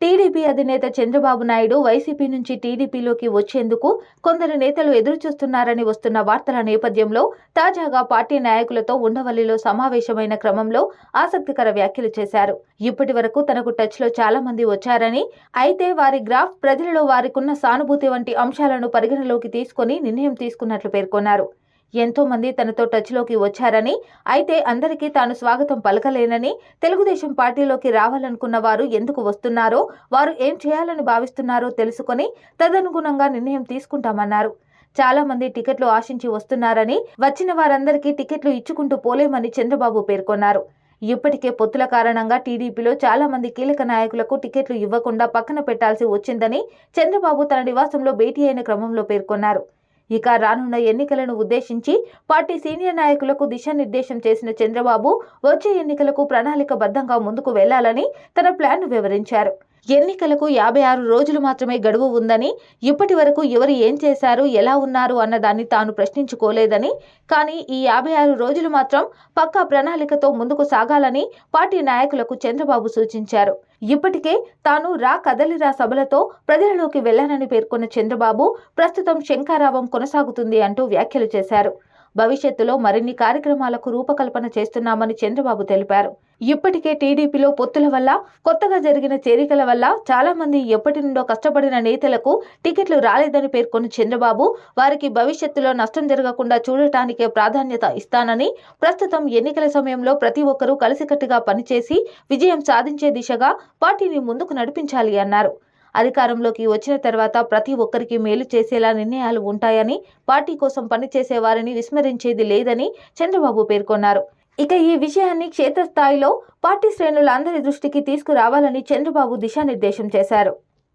TDP అధినేత Chandrababu Naidu YCP నుంచి టీడీపీలోకి వచ్చేందుకు కొందరు నేతలు ఎదురుచూస్తున్నారని వస్తున్న వార్తల నేపథ్యంలో తాజాగా పార్టీ నాయకులతో ఉండవల్లిలో సమావేశమైన క్రమంలో ఆసక్తికర వ్యాఖ్యలు చేశారు. ఇప్పటి వరకు తనకు టచ్లో చాలా మంది వచ్చారని అయితే వారి గ్రాఫ్ ప్రజలలో వారికున్న సానుభూతి వంటి అంశాలను పరిగణలోకి తీసుకొని నిర్ణయం తీసుకున్నట్లు పేర్కొన్నారు. ఎంతో మంది తనతో టచ్లోకి వచ్చారని అయితే అందరికీ తాను స్వాగతం పలకలేనని తెలుగుదేశం పార్టీలోకి రావాలనుకున్న వారు ఎందుకు వస్తున్నారో వారు ఏం చేయాలని భావిస్తున్నారో తెలుసుకొని తదనుగుణంగా నిర్ణయం తీసుకుంటామన్నారు. చాలా మంది టికెట్లు ఆశించి వస్తున్నారని వచ్చిన వారందరికీ టికెట్లు ఇచ్చుకుంటూ పోలేమని చంద్రబాబు పేర్కొన్నారు. ఇప్పటికే పొత్తుల కారణంగా టీడీపీలో చాలా మంది కీలక నాయకులకు టికెట్లు ఇవ్వకుండా పక్కన పెట్టాల్సి వచ్చిందని చంద్రబాబు తన నివాసంలో భేటీ అయిన క్రమంలో పేర్కొన్నారు. ఇక రానున్న ఎన్నికలను ఉద్దేశించి పార్టీ సీనియర్ నాయకులకు దిశానిర్దేశం చేసిన చంద్రబాబు వచ్చే ఎన్నికలకు ప్రణాళికబద్ధంగా ముందుకు వెళ్ళాలని తన ప్లాన్ వివరించారు. ఎన్నికలకు యాభై ఆరు రోజులు మాత్రమే గడువు ఉందని ఇప్పటి వరకు ఎవరు ఏం చేశారు ఎలా ఉన్నారు అన్నదాన్ని తాను ప్రశ్నించుకోలేదని కానీ ఈ యాభై ఆరు రోజులు మాత్రం పక్కా ప్రణాళికతో ముందుకు సాగాలని పార్టీ నాయకులకు చంద్రబాబు సూచించారు. ఇప్పటికే తాను రా కదలిరా సభలతో ప్రజలలోకి వెళ్ళానని పేర్కొన్న చంద్రబాబు ప్రస్తుతం శంకారావం కొనసాగుతుంది అంటూ వ్యాఖ్యలు చేశారు. భవిష్యత్తులో మరిన్ని కార్యక్రమాలకు రూపకల్పన చేస్తున్నామని చంద్రబాబు తెలిపారు. ఇప్పటికే టీడీపీలో పొత్తుల వల్ల కొత్తగా జరిగిన చేరికల వల్ల చాలా మంది ఎప్పటి నుండో కష్టపడిన నేతలకు టికెట్లు రాలేదని పేర్కొన్న చంద్రబాబు వారికి భవిష్యత్తులో నష్టం జరగకుండా చూడటానికే ప్రాధాన్యత ఇస్తానని ప్రస్తుతం ఎన్నికల సమయంలో ప్రతి ఒక్కరూ కలిసికట్టుగా పనిచేసి విజయం సాధించే దిశగా పార్టీని ముందుకు నడిపించాలి అన్నారు. అధికారంలోకి వచ్చిన తర్వాత ప్రతి ఒక్కరికి మేలు చేసేలా నిర్ణయాలు ఉంటాయని పార్టీ కోసం పనిచేసే వారిని విస్మరించేది లేదని చంద్రబాబు పేర్కొన్నారు. ఇక ఈ విషయాన్ని క్షేత్రస్థాయిలో పార్టీ శ్రేణులందరి దృష్టికి తీసుకురావాలని చంద్రబాబు దిశానిర్దేశం చేశారు.